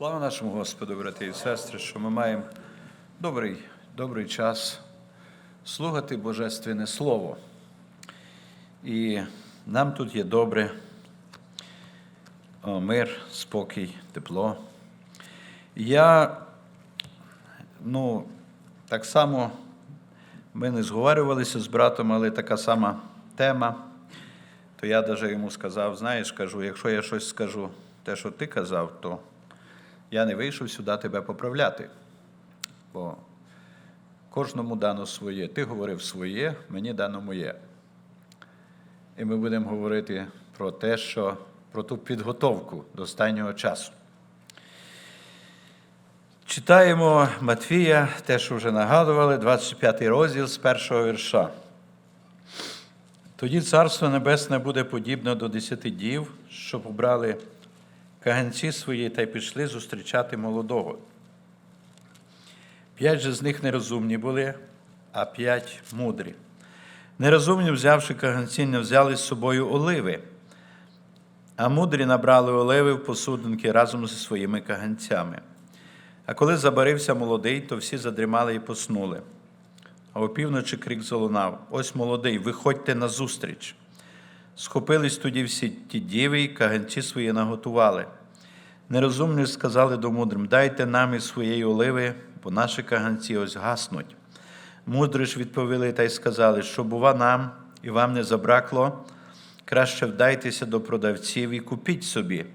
Слава нашому Господу, брати і сестри, що ми маємо добрий, добрий час слухати Божественне Слово. І нам тут є добре, мир, спокій, тепло. Я, ну, так само ми не зговорювалися з братом, але така сама тема. То я навіть йому сказав, знаєш, кажу, якщо я щось скажу, те, що ти казав, то я не вийшов сюди тебе поправляти. Бо кожному дано своє. Ти говорив своє, мені дано моє. І ми будемо говорити про те, що про ту підготовку до останнього часу. Читаємо Матвія, те, що вже нагадували, 25 розділ з першого вірша. Тоді Царство Небесне буде подібне до десяти дів, що побрали каганці свої та й пішли зустрічати молодого. П'ять же з них нерозумні були, а п'ять мудрі. Нерозумні, взявши каганці, не взяли з собою оливи, а мудрі набрали оливи в посудинки разом зі своїми каганцями. А коли забарився молодий, то всі задрімали і поснули. А опівночі крик залунав: Ось молодий, виходьте назустріч. Схопились тоді всі ті діви, і каганці свої наготували. Нерозумні сказали до мудрим: Дайте нам із своєї оливи, бо наші каганці ось гаснуть. Мудрі ж відповіли та й сказали, що, бува, нам і вам не забракло, краще вдайтеся до продавців і купіть собі.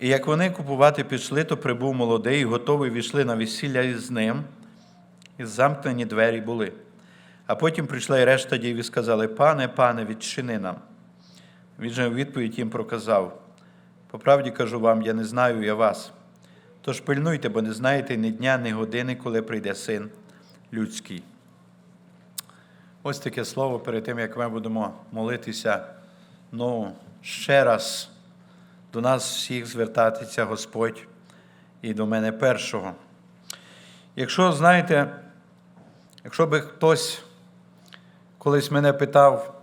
І як вони купувати пішли, то прибув молодий, і готовий війшли на весілля із ним, і замкнені двері були. А потім прийшла і решта дів і сказали: Пане, пане, відчини нам. Він же у відповідь їм проказав: по правді кажу вам, я не знаю я вас. Тож пильнуйте, бо не знаєте ні дня, ні години, коли прийде син людський. Ось таке слово перед тим, як ми будемо молитися. Ну, ще раз до нас всіх звертатися Господь і до мене першого. Якщо знаєте, якщо би хтось колись мене питав,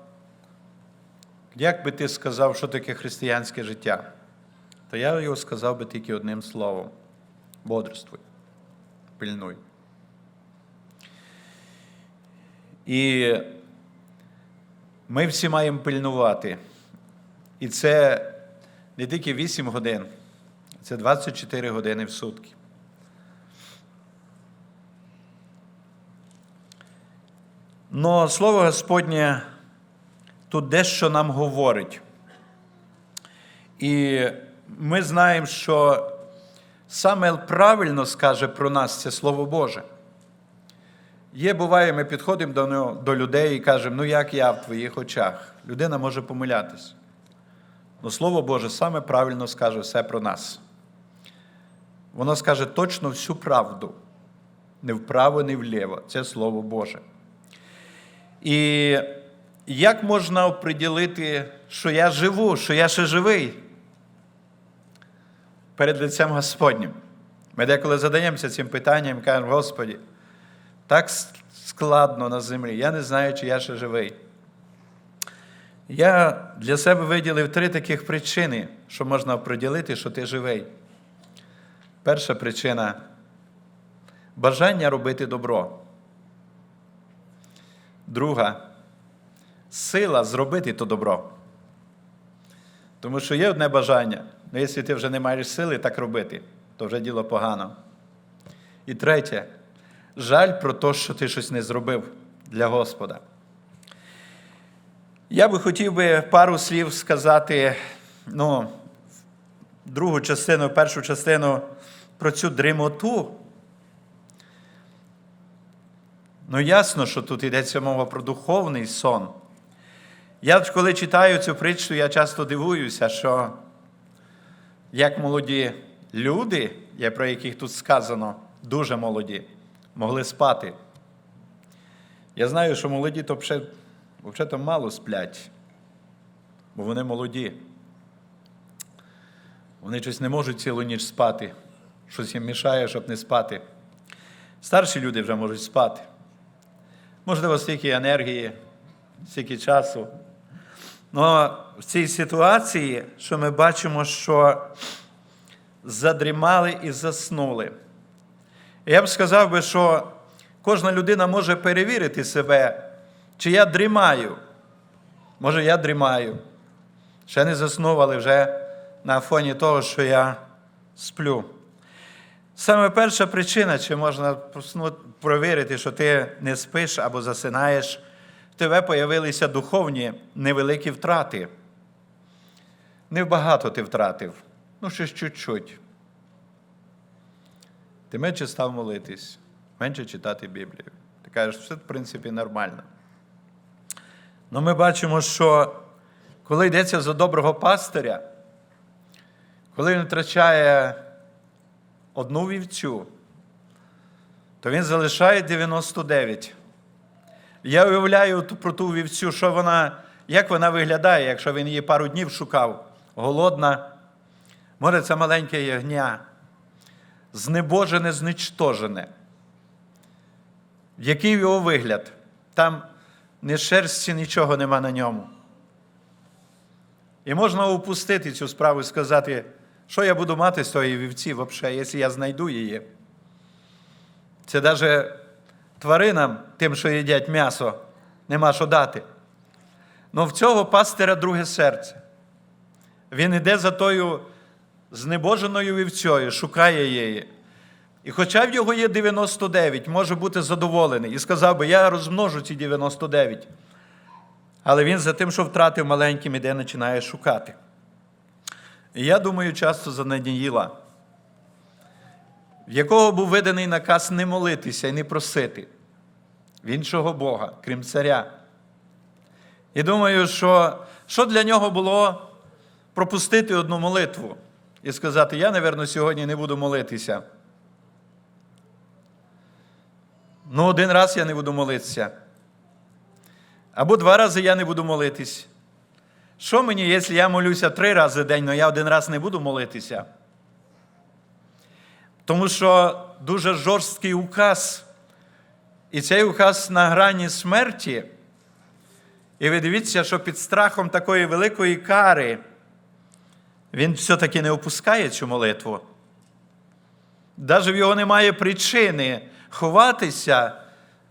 як би ти сказав, що таке християнське життя, то я його сказав би тільки одним словом: бодрствуй, пильнуй. І ми всі маємо пильнувати. І це не тільки 8 годин, це 24 години в сутки. Но слово Господнє тут дещо нам говорить. І ми знаємо, що саме правильно скаже про нас це Слово Боже. Є, буває, ми підходимо до, нього- до людей і кажемо, ну як я в твоїх очах? Людина може помилятися. Но Слово Боже саме правильно скаже все про нас. Воно скаже точно всю правду. Не вправо, не вліво. Це Слово Боже. І як можна оприділити, що я живу, що я ще живий перед лицем Господнім? Ми деколи задаємося цим питанням і кажемо, Господі, так складно на землі, я не знаю, чи я ще живий. Я для себе виділив три таких причини, що можна оприділити, що ти живий. Перша причина бажання робити добро. Друга сила зробити то добро. Тому що є одне бажання. Ну, якщо ти вже не маєш сили так робити, то вже діло погано. І третє жаль про те, що ти щось не зробив для Господа. Я би хотів би пару слів сказати, ну, другу частину, першу частину про цю дремоту. Ну, ясно, що тут йдеться мова про духовний сон. Я коли читаю цю притчу, я часто дивуюся, що як молоді люди, про яких тут сказано, дуже молоді, могли спати. Я знаю, що молоді то взагалі мало сплять, бо вони молоді. Вони щось не можуть цілу ніч спати, щось їм мішає, щоб не спати. Старші люди вже можуть спати. Можливо, стільки енергії, стільки часу. Але в цій ситуації, що ми бачимо, що задрімали і заснули. Я б сказав би, що кожна людина може перевірити себе, чи я дрімаю. Може, я дрімаю. Ще не заснув, але вже на фоні того, що я сплю. Саме перша причина, чи можна проснути- провірити, що ти не спиш або засинаєш, в тебе появилися духовні невеликі втрати. Небагато ти втратив, ну щось чуть-чуть. Ти менше став молитись, менше читати Біблію. Ти кажеш, все в принципі нормально. Ну ми бачимо, що коли йдеться за доброго пастиря, коли він втрачає одну вівцю, то він залишає 99. Я уявляю про ту вівцю, що вона, як вона виглядає, якщо він її пару днів шукав, голодна. Може, це маленьке ягня, знебожене, зничтожене. Який його вигляд? Там ні шерсті, нічого нема на ньому. І можна упустити цю справу і сказати, що я буду мати з тої вівці, взагалі, якщо я знайду її. Це навіть тваринам, тим, що їдять м'ясо, нема що дати. Ну в цього пастиря друге серце. Він іде за тою знебоженою вівцею, шукає її. І хоча в його є 99, може бути задоволений і сказав би, я розмножу ці 99. Але він за тим, що втратив маленьким, іде, починає шукати. І я думаю часто за Наніїла, в якого був виданий наказ не молитися і не просити в іншого Бога, крім царя. І думаю, що, що для нього було пропустити одну молитву і сказати: я, напевно, сьогодні не буду молитися. Ну, один раз я не буду молитися. Або два рази я не буду молитись. Що мені, якщо я молюся три рази в день, але я один раз не буду молитися? Тому що дуже жорсткий указ. І цей указ на грані смерті. І ви дивіться, що під страхом такої великої кари він все-таки не опускає цю молитву. Навіть в його немає причини ховатися.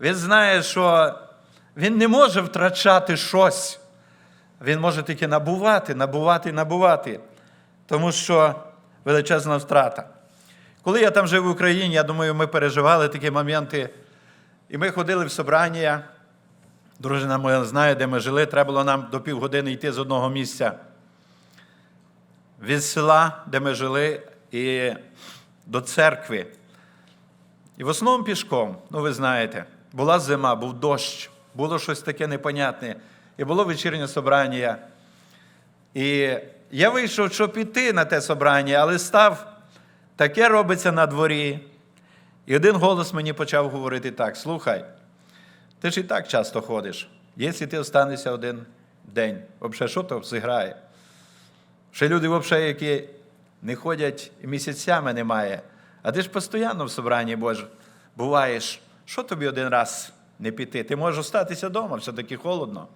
Він знає, що він не може втрачати щось. Він може тільки набувати, набувати, набувати. Тому що величезна втрата. Коли я там жив в Україні, я думаю, ми переживали такі моменти. І ми ходили в собрання. Дружина моя знає, де ми жили. Треба було нам до півгодини йти з одного місця від села, де ми жили, і до церкви. І в основному пішком, ну ви знаєте, була зима, був дощ, було щось таке непонятне. І було вечірнє собрання. І я вийшов, щоб піти на те собрання, але став, таке робиться на дворі. І один голос мені почав говорити так: слухай, ти ж і так часто ходиш. Якщо ти останешся один день, взагалі, що то зіграє? Ще люди, взагалі, які не ходять і місяцями немає. А ти ж постійно в собранні Боже буваєш. Що тобі один раз не піти? Ти можеш остатися вдома, все-таки холодно.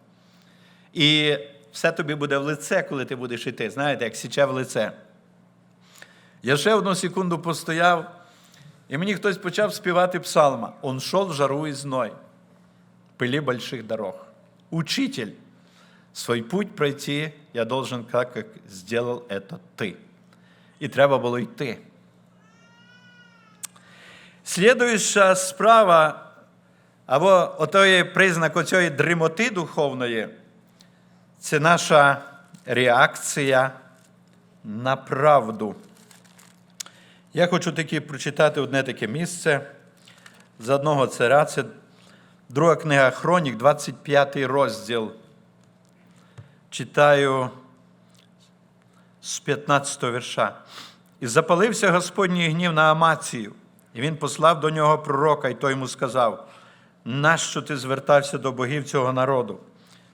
І все тобі буде в лице, коли ти будеш йти. Знаєте, як січе в лице. Я ще одну секунду постояв, і мені хтось почав співати псалма. Он шел в жару и зной, пыли больших дорог. Учитель, свой путь пройти я должен, так, как сделал это ты. І треба було йти. Слідуюча справа, або отої признак оцієї дрімоти духовної, це наша реакція на правду. Я хочу таки прочитати одне таке місце з одного царя. Це друга книга Хронік, 25 розділ. Читаю з 15 вірша. І запалився Господній гнів на Амацію, і він послав до нього пророка, і той йому сказав: нащо ти звертався до богів цього народу?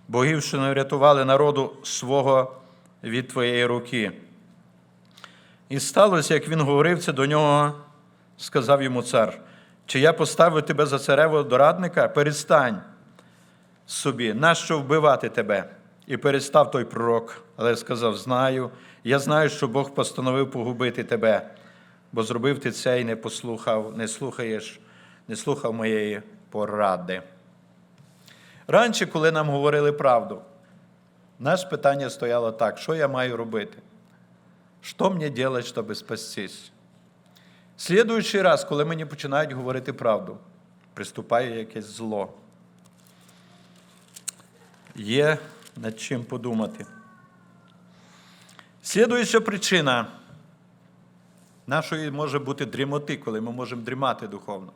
Богів, що не врятували народу свого від твоєї руки. І сталося, як він говорив це до нього, сказав йому цар, чи я поставив тебе за царевого дорадника? Перестань собі, нащо вбивати тебе? І перестав той пророк, але сказав: Знаю, я знаю, що Бог постановив погубити тебе. бо зробив ти це і не послухав, не слухаєш, не слухав моєї поради. Раніше, коли нам говорили правду, наше питання стояло так: що я маю робити? Що мені робити, щоб спастись? Слідуючий раз, коли мені починають говорити правду, приступає якесь зло. Є над чим подумати. Слідуюча причина нашої може бути дрімоти, коли ми можемо дрімати духовно.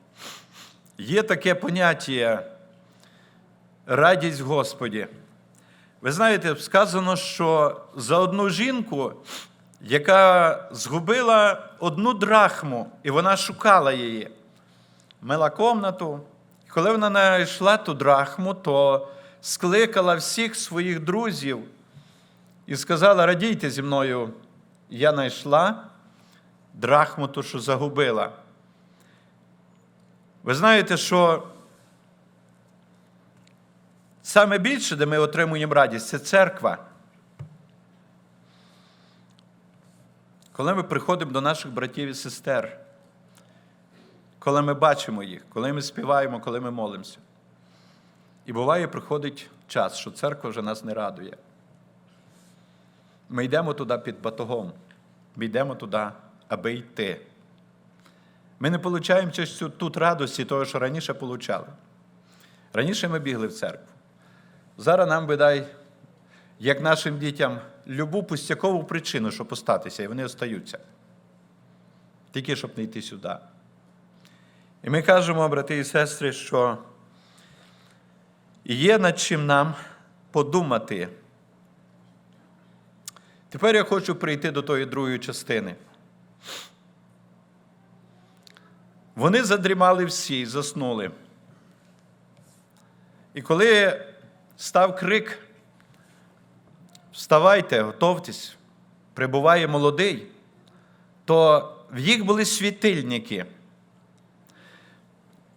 Є таке поняття радість Господі. Ви знаєте, сказано, що за одну жінку, яка згубила одну драхму, і вона шукала її, мила комнату. Коли вона знайшла ту драхму, то скликала всіх своїх друзів і сказала: радійте зі мною, я знайшла драхму ту, що загубила. Ви знаєте, що саме більше, де ми отримуємо радість, це церква. Коли ми приходимо до наших братів і сестер, коли ми бачимо їх, коли ми співаємо, коли ми молимося. І буває, приходить час, що церква вже нас не радує. Ми йдемо туди під батогом, ми йдемо туди, аби йти. Ми не отримуємо тут радості, того, що раніше отримали. Раніше ми бігли в церкву. Зараз нам видай, як нашим дітям, любу пустякову причину, щоб остатися, і вони остаються. Тільки щоб не йти сюди. І ми кажемо, брати і сестри, що є над чим нам подумати. Тепер я хочу прийти до тої другої частини. Вони задрімали всі, заснули. І коли став крик, вставайте, готовтесь, прибуває молодий, то в їх були світильники.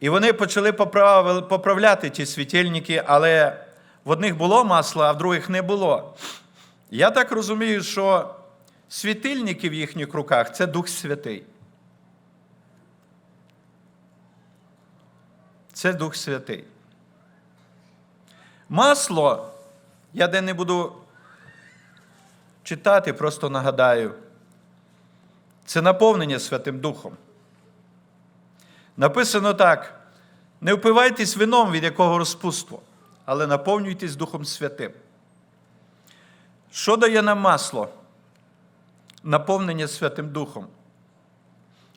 І вони почали поправляти ті світильники, але в одних було масло, а в других не було. Я так розумію, що світильники в їхніх руках це Дух Святий. Це Дух Святий. Масло, я де не буду читати, просто нагадаю, це наповнення Святим Духом. Написано так: не впивайтесь вином, від якого розпуство, але наповнюйтесь Духом Святим. Що дає нам масло? Наповнення Святим Духом,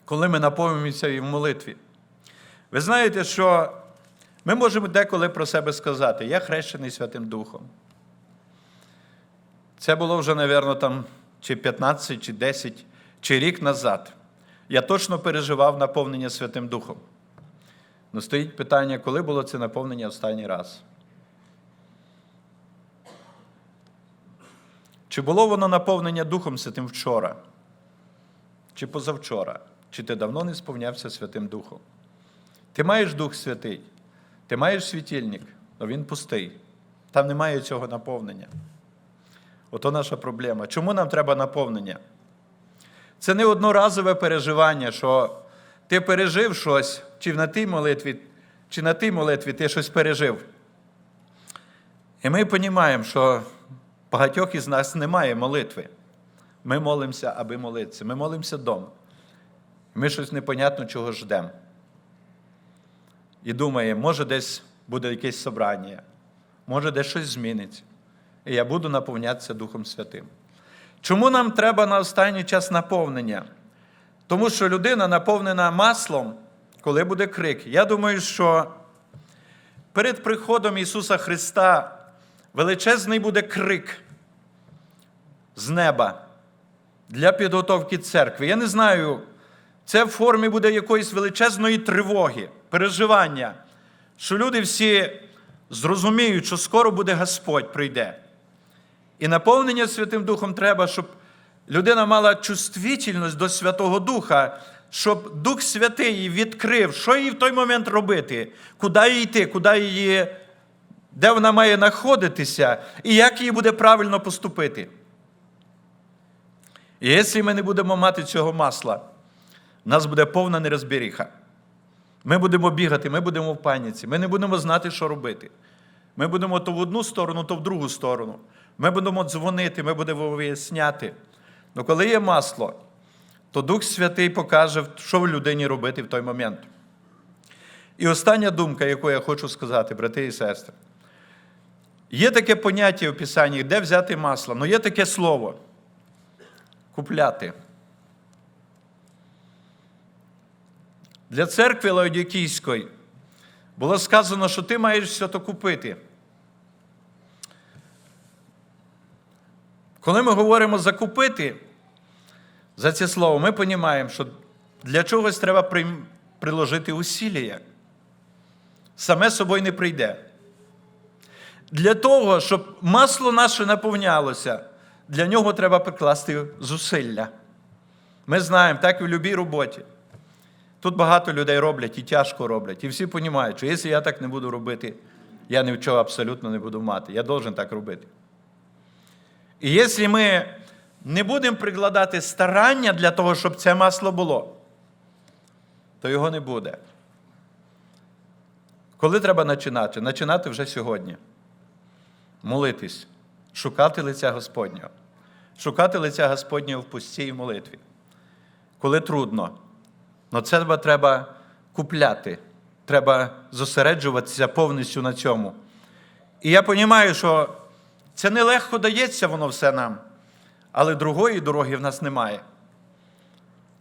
коли ми наповнюємося і в молитві. Ви знаєте, що ми можемо деколи про себе сказати, я хрещений Святим Духом. Це було вже, мабуть, там чи 15, чи 10, чи рік назад. Я точно переживав наповнення Святим Духом. Ну, стоїть питання, коли було це наповнення останній раз? Чи було воно наповнення Духом Святим вчора? Чи позавчора? Чи ти давно не сповнявся Святим Духом? Ти маєш Дух Святий, ти маєш світильник, але він пустий. Там немає цього наповнення. Ото наша проблема. Чому нам треба наповнення? Це не одноразове переживання, що ти пережив щось, чи на тій молитві, чи на тій молитві ти щось пережив. І ми розуміємо, що багатьох із нас немає молитви. Ми молимося, аби молитися. Ми молимося вдома. Ми щось непонятно чого ждемо. І думаємо, може, десь буде якесь собрання, може, десь щось зміниться. І я буду наповнятися Духом Святим. Чому нам треба на останній час наповнення? Тому що людина наповнена маслом, коли буде крик. Я думаю, що перед приходом Ісуса Христа величезний буде крик з неба для підготовки церкви. Я не знаю, це в формі буде якоїсь величезної тривоги, переживання, що люди всі зрозуміють, що скоро буде Господь прийде. І наповнення Святим Духом треба, щоб людина мала чувствительність до Святого Духа, щоб Дух Святий відкрив, що їй в той момент робити, куди їй йти, куди її, де вона має знаходитися, і як їй буде правильно поступити. І якщо ми не будемо мати цього масла, у нас буде повна нерозберіха. Ми будемо бігати, ми будемо в паніці, ми не будемо знати, що робити. Ми будемо то в одну сторону, то в другу сторону. Ми будемо дзвонити, ми будемо виясняти. Але коли є масло, то Дух Святий покаже, що в людині робити в той момент. І остання думка, яку я хочу сказати, брати і сестри. Є таке поняття в Писанні, де взяти масло, але є таке слово купляти. Для церкви Лаодікійської було сказано, що ти маєш все то купити. Коли ми говоримо закупити за це слово, ми розуміємо, що для чогось треба приложити усілля. Саме собою не прийде. Для того, щоб масло наше наповнялося, для нього треба прикласти зусилля. Ми знаємо, так і в будь-якій роботі. Тут багато людей роблять і тяжко роблять. І всі розуміють, що якщо я так не буду робити, я ні в чого абсолютно не буду мати. Я должен так робити. І якщо ми не будемо прикладати старання для того, щоб це масло було, то його не буде. Коли треба починати? Починати вже сьогодні. Молитись, шукати лиця Господнього. Шукати лиця Господнього в пустій молитві. Коли трудно. Но це треба- купляти. Треба зосереджуватися повністю на цьому. І я розумію, що це нелегко дається воно все нам, але другої дороги в нас немає,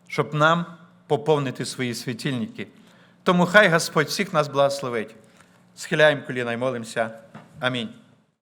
щоб нам поповнити свої світильники. Тому хай Господь всіх нас благословить. Схиляємо коліна і молимося. Амінь.